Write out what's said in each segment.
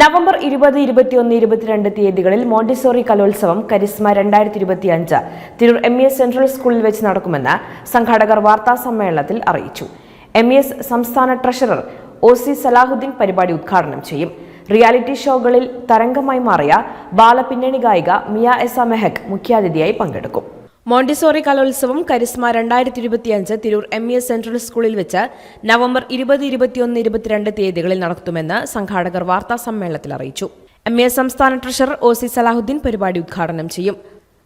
November ഇരുപത് ഇരുപത്തിയൊന്ന് ഇരുപത്തിരണ്ട് തീയതികളിൽ മോണ്ടിസോറി കലോത്സവം കരിസ്മ രണ്ടായിരത്തി ഇരുപത്തിയഞ്ച് Tirur M E S central സ്കൂളിൽ വെച്ച് നടക്കുമെന്ന് സംഘാടകർ വാർത്താ സമ്മേളനത്തിൽ അറിയിച്ചു. എം ഇ എസ് സംസ്ഥാന ട്രഷറർ ഒ സി സലാഹുദ്ദീൻ പരിപാടി ഉദ്ഘാടനം ചെയ്യും. റിയാലിറ്റി ഷോകളിൽ തരംഗമായി മാറിയ ബാലപിന്നണി ഗായിക മിയ എസ മെഹക് മുഖ്യാതിഥിയായി പങ്കെടുക്കും. മോണ്ടിസോറി കലോത്സവം കരിസ്മ രണ്ടായിരത്തി ഇരുപത്തിയഞ്ച് Tirur M E S central സ്കൂളിൽ വെച്ച് നവംബർ ഇരുപത് ഇരുപത്തിയൊന്ന് ഇരുപത്തിരണ്ട് തീയതികളിൽ നടത്തുമെന്ന് സംഘാടകർ വാർത്താ സമ്മേളനത്തിൽ അറിയിച്ചു. എം ഇ എസ് സംസ്ഥാന ട്രഷറർ ഒ സി സലാഹുദ്ദീൻ പരിപാടി ഉദ്ഘാടനം ചെയ്യും.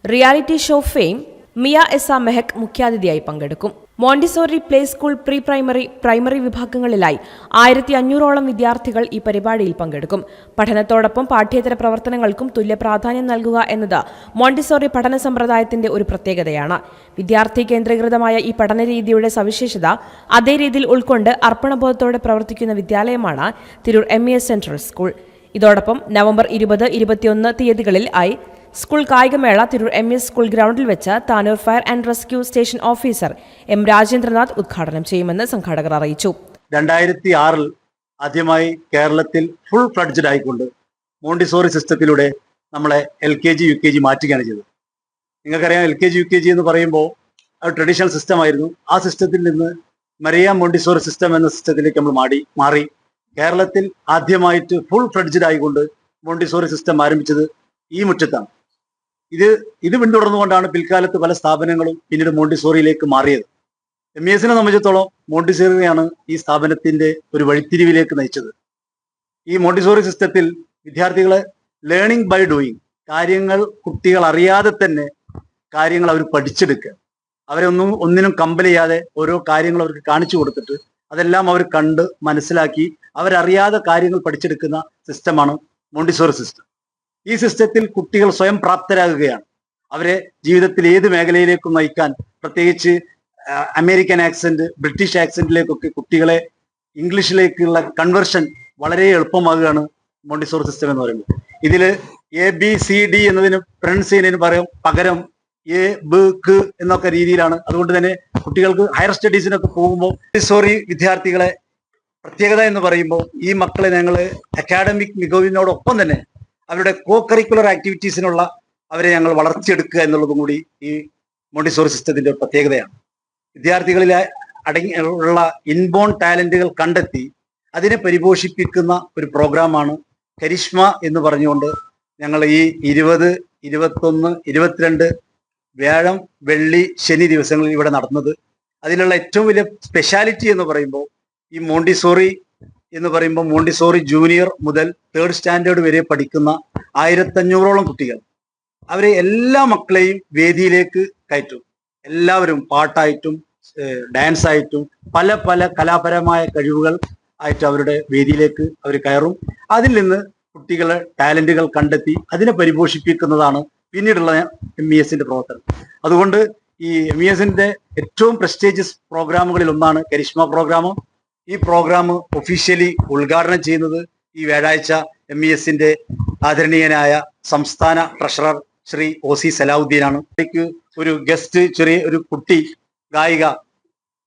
Reality show fame Miya Esa Mehak മുഖ്യാതിഥിയായി പങ്കെടുക്കും. Montessori play school pre primary primary വിഭാഗങ്ങളിലായി ആയിരത്തി അഞ്ഞൂറോളം വിദ്യാർത്ഥികൾ ഈ പരിപാടിയിൽ പങ്കെടുക്കും. പഠനത്തോടൊപ്പം പാഠ്യേതര പ്രവർത്തനങ്ങൾക്കും തുല്യ പ്രാധാന്യം നൽകുക എന്നത് മോണ്ടിസോറി പഠന സമ്പ്രദായത്തിന്റെ ഒരു പ്രത്യേകതയാണ്. വിദ്യാർത്ഥി കേന്ദ്രീകൃതമായ ഈ പഠന രീതിയുടെ സവിശേഷത അതേ രീതിയിൽ ഉൾക്കൊണ്ട് അർപ്പണബോധത്തോടെ പ്രവർത്തിക്കുന്ന വിദ്യാലയമാണ് തിരൂർ എം സെൻട്രൽ സ്കൂൾ. ഇതോടൊപ്പം നവംബർ ഇരുപത് ഇരുപത്തിയൊന്ന് തീയതികളിൽ ആയി സ്കൂൾ കായികമേള തിരൂർ എം എസ് സ്കൂൾ ഗ്രൗണ്ടിൽ വെച്ച് Tanur fire and rescue station officer M Rajendranath ഉദ്ഘാടനം ചെയ്യുമെന്ന് സംഘാടകർ അറിയിച്ചു. രണ്ടായിരത്തി ആറിൽ ആദ്യമായി കേരളത്തിൽ ഫുൾ ഫ്ലഡ്ജഡ് ആയിക്കൊണ്ട് മോണ്ടിസോറി സിസ്റ്റത്തിലൂടെ നമ്മളെ L K G U K G മാറ്റുകയാണ് ചെയ്തത്. നിങ്ങൾക്കറിയാം L K G U K G എന്ന് പറയുമ്പോൾ അത് ട്രഡീഷണൽ സിസ്റ്റം ആയിരുന്നു. ആ സിസ്റ്റത്തിൽ നിന്ന് മരിയ മോണ്ടിസോറി സിസ്റ്റം എന്ന സിസ്റ്റത്തിലേക്ക് നമ്മൾ മാടി മാറി. കേരളത്തിൽ ആദ്യമായിട്ട് ഫുൾ ഫ്ലഡ്ജഡ് ആയിക്കൊണ്ട് മോണ്ടിസോറി സിസ്റ്റം ആരംഭിച്ചത് ഈ മുറ്റത്താണ്. ഇത് ഇത് പിന്തുടർന്നുകൊണ്ടാണ് പിൽക്കാലത്ത് പല സ്ഥാപനങ്ങളും പിന്നീട് മോണ്ടിസോറിയിലേക്ക് മാറിയത്. എം എസിനെ സംബന്ധിച്ചിടത്തോളം മോണ്ടിസോറിയാണ് ഈ സ്ഥാപനത്തിന്റെ ഒരു വഴിത്തിരിവിലേക്ക് നയിച്ചത്. ഈ മോണ്ടിസോറി സിസ്റ്റത്തിൽ വിദ്യാർത്ഥികളെ ലേണിംഗ് ബൈ ഡൂയിങ് കാര്യങ്ങൾ കുട്ടികൾ അറിയാതെ തന്നെ കാര്യങ്ങൾ അവർ പഠിച്ചെടുക്കുക. അവരെ ഒന്നും ഒന്നിനും കമ്പൽ ചെയ്യാതെ ഓരോ കാര്യങ്ങൾ അവർക്ക് കാണിച്ചു കൊടുത്തിട്ട് അതെല്ലാം അവർ കണ്ട് മനസ്സിലാക്കി അവരറിയാതെ കാര്യങ്ങൾ പഠിച്ചെടുക്കുന്ന സിസ്റ്റമാണ് മോണ്ടിസോറി സിസ്റ്റം. ഈ സിസ്റ്റത്തിൽ കുട്ടികൾ സ്വയം പ്രാപ്തരാകുകയാണ്. അവരെ ജീവിതത്തിൽ ഏത് മേഖലയിലേക്കും നയിക്കാൻ പ്രത്യേകിച്ച് അമേരിക്കൻ ആക്സെന്റ് ബ്രിട്ടീഷ് ആക്സെന്റിലേക്കൊക്കെ കുട്ടികളെ ഇംഗ്ലീഷിലേക്കുള്ള കൺവെർഷൻ വളരെ എളുപ്പമാകുകയാണ് മോണ്ടിസോറി സിസ്റ്റം എന്ന് പറയുന്നത്. ഇതിൽ എ ബി സി ഡി എന്നതിന് പ്രൊനൗൺസ് പറയും പകരം എ ബ് ക് എന്നൊക്കെ രീതിയിലാണ്. അതുകൊണ്ട് തന്നെ കുട്ടികൾക്ക് ഹയർ സ്റ്റഡീസിനൊക്കെ പോകുമ്പോൾ മോണ്ടിസോറി വിദ്യാർത്ഥികളെ പ്രത്യേകത എന്ന് പറയുമ്പോൾ ഈ മക്കളെ ഞങ്ങൾ അക്കാഡമിക് മികവിനോടൊപ്പം തന്നെ അവരുടെ കോ കരിക്കുലർ ആക്ടിവിറ്റീസിനുള്ള അവരെ ഞങ്ങൾ വളർത്തിയെടുക്കുക എന്നുള്ളതും കൂടി ഈ മോണ്ടിസോറി സിസ്റ്റത്തിന്റെ ഒരു പ്രത്യേകതയാണ്. വിദ്യാർത്ഥികളിലെ അടങ്ങി ഉള്ള ഇൻബോൺ ടാലന്റുകൾ കണ്ടെത്തി അതിനെ പരിപോഷിപ്പിക്കുന്ന ഒരു പ്രോഗ്രാമാണ് കരിഷ്മ എന്ന് പറഞ്ഞുകൊണ്ട് ഞങ്ങൾ ഈ ഇരുപത് ഇരുപത്തൊന്ന് ഇരുപത്തിരണ്ട് വ്യാഴം വെള്ളി ശനി ദിവസങ്ങളിൽ ഇവിടെ നടന്നത് അതിലുള്ള ഏറ്റവും വലിയ സ്പെഷ്യാലിറ്റി എന്ന് പറയുമ്പോൾ ഈ മോണ്ടിസോറി എന്ന് പറയുമ്പോൾ മോണ്ടിസോറി ജൂനിയർ മുതൽ തേർഡ് സ്റ്റാൻഡേർഡ് വരെ പഠിക്കുന്ന ആയിരത്തഞ്ഞൂറോളം കുട്ടികൾ. അവരെ എല്ലാ മക്കളെയും വേദിയിലേക്ക് കയറ്റും. എല്ലാവരും പാട്ടായിട്ടും ഡാൻസ് ആയിട്ടും പല പല കലാപരമായ കഴിവുകൾ ആയിട്ട് അവരുടെ വേദിയിലേക്ക് അവർ കയറും. അതിൽ നിന്ന് കുട്ടികളെ ടാലന്റുകൾ കണ്ടെത്തി അതിനെ പരിപോഷിപ്പിക്കുന്നതാണ് പിന്നീടുള്ള എം ഇ എസിന്റെ പ്രവർത്തനം. അതുകൊണ്ട് ഈ എം ഇ എസിന്റെ ഏറ്റവും പ്രസ്റ്റേജിയസ് പ്രോഗ്രാമുകളിൽ ഒന്നാണ് കരിഷ്മ പ്രോഗ്രാം ഈ പ്രോഗ്രാം ഒഫീഷ്യലി ഉദ്ഘാടനം ചെയ്യുന്നത് ഈ വ്യാഴാഴ്ച എം ഇ എസിന്റെ ആദരണീയനായ സംസ്ഥാന ട്രഷറർ ശ്രീ ഒ സി സലാഹുദ്ദീനാണ്. ആണ് ഒരു ഗസ്റ്റ് ചെറിയ ഒരു കുട്ടി ഗായിക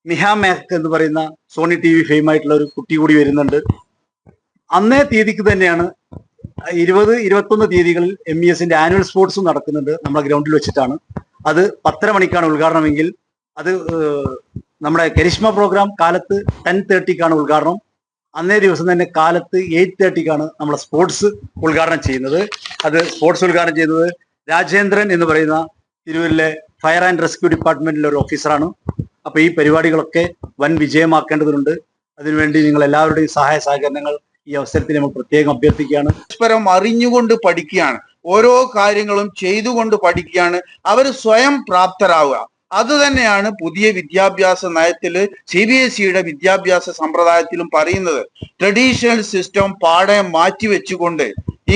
മിഹാ മേഹ് എന്ന് പറയുന്ന സോണി ടി വി ഫെയിം ആയിട്ടുള്ള ഒരു കുട്ടി കൂടി വരുന്നുണ്ട്. അന്നേ തീയതിക്ക് തന്നെയാണ് ഇരുപത് ഇരുപത്തൊന്ന് തീയതികളിൽ എം ഇ എസിന്റെ ആനുവൽ സ്പോർട്സും നടക്കുന്നുണ്ട്. നമ്മുടെ ഗ്രൗണ്ടിൽ വെച്ചിട്ടാണ്. അത് പത്തര മണിക്കാണ് ഉദ്ഘാടനമെങ്കിൽ അത് നമ്മുടെ കരിഷ്മ പ്രോഗ്രാം കാലത്ത് ടെൻ തേർട്ടിക്കാണ് ഉദ്ഘാടനം. അന്നേ ദിവസം തന്നെ കാലത്ത് എയ്റ്റ് തേർട്ടിക്കാണ് നമ്മുടെ സ്പോർട്സ് ഉദ്ഘാടനം ചെയ്യുന്നത്. അത് സ്പോർട്സ് ഉദ്ഘാടനം ചെയ്യുന്നത് രാജേന്ദ്രൻ എന്ന് പറയുന്ന തിരൂരിലെ ഫയർ ആൻഡ് റെസ്ക്യൂ ഡിപ്പാർട്ട്മെന്റിലെ ഒരു ഓഫീസറാണ് അപ്പൊ ഈ പരിപാടികളൊക്കെ വൻ വിജയമാക്കേണ്ടതുണ്ട്. അതിനുവേണ്ടി നിങ്ങൾ എല്ലാവരുടെയും സഹായ സഹകരണങ്ങൾ ഈ അവസരത്തിൽ നമ്മൾ പ്രത്യേകം അഭ്യർത്ഥിക്കുകയാണ്. പരസ്പരം അറിഞ്ഞുകൊണ്ട് പഠിക്കുകയാണ്. ഓരോ കാര്യങ്ങളും ചെയ്തുകൊണ്ട് പഠിക്കുകയാണ്. അവർ സ്വയം പ്രാപ്തരാവുക. അത് തന്നെയാണ് പുതിയ വിദ്യാഭ്യാസ നയത്തിൽ സി ബി എസ് ഇയുടെ വിദ്യാഭ്യാസ സമ്പ്രദായത്തിലും പറയുന്നത്. ട്രഡീഷണൽ സിസ്റ്റം പാടെ മാറ്റി വെച്ചുകൊണ്ട്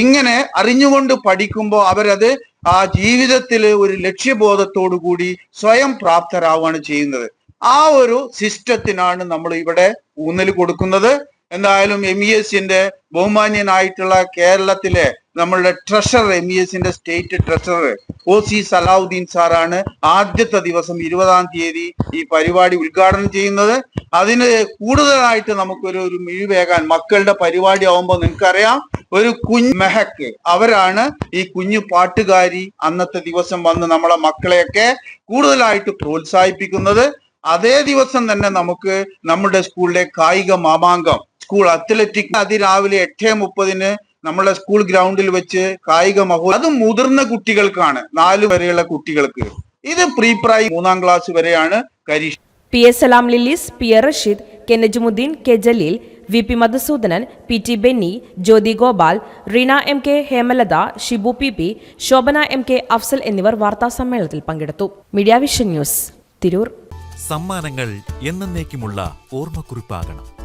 ഇങ്ങനെ അറിഞ്ഞുകൊണ്ട് പഠിക്കുമ്പോൾ അവരത് ആ ജീവിതത്തിൽ ഒരു ലക്ഷ്യബോധത്തോടു കൂടി സ്വയം പ്രാപ്തരാവുകയാണ് ചെയ്യുന്നത്. ആ ഒരു സിസ്റ്റത്തിനാണ് നമ്മൾ ഇവിടെ ഊന്നൽ കൊടുക്കുന്നത്. എന്തായാലും എം ഇ എസിന്റെ ബഹുമാന്യനായിട്ടുള്ള കേരളത്തിലെ നമ്മളുടെ ട്രഷറർ എം ഇ എസിന്റെ state treasurer O C Salahuddin സാറാണ് ആദ്യത്തെ ദിവസം ഇരുപതാം തീയതി ഈ പരിപാടി ഉദ്ഘാടനം ചെയ്യുന്നത്. അതിന് കൂടുതലായിട്ട് നമുക്കൊരു ഒരു മിഴിവേകാൻ മക്കളുടെ പരിപാടി ആവുമ്പോൾ നിങ്ങൾക്കറിയാം ഒരു കുഞ്ഞ് മെഹക്ക് അവരാണ് ഈ കുഞ്ഞു പാട്ടുകാരി അന്നത്തെ ദിവസം വന്ന് നമ്മളെ മക്കളെയൊക്കെ കൂടുതലായിട്ട് പ്രോത്സാഹിപ്പിക്കുന്നത്. അതേ ദിവസം തന്നെ നമുക്ക് നമ്മുടെ സ്കൂളിലെ കായിക മാമാങ്കം സ്കൂൾ അത്ലറ്റിക് അതിരാവിലെ എട്ടേ മുപ്പതിന് നമ്മുടെ സ്കൂൾ ഗ്രൗണ്ടിൽ വെച്ച് കായിക മഹോ അത് മുതിർന്ന കുട്ടികൾക്കാണ്. നാല് വരെയുള്ള കുട്ടികൾക്ക്. ഇത് പ്രീ പ്രൈ മൂന്നാം ക്ലാസ് വരെയാണ് കരീഷ്. P S Salam Lillis P A Rasheed K Najumuddin K Jaleel V P Madhusoodanan P T Benny Jyothi Gopal Reena M K Hemalatha Shibu P P Shobhana M K Afsal എന്നിവർ വാർത്താ സമ്മേളനത്തിൽ പങ്കെടുത്തു. Media Vision News Tirur. സമ്മാനങ്ങൾ എന്നേക്കുമുള്ള ഓർമ്മക്കുറിപ്പാകണം.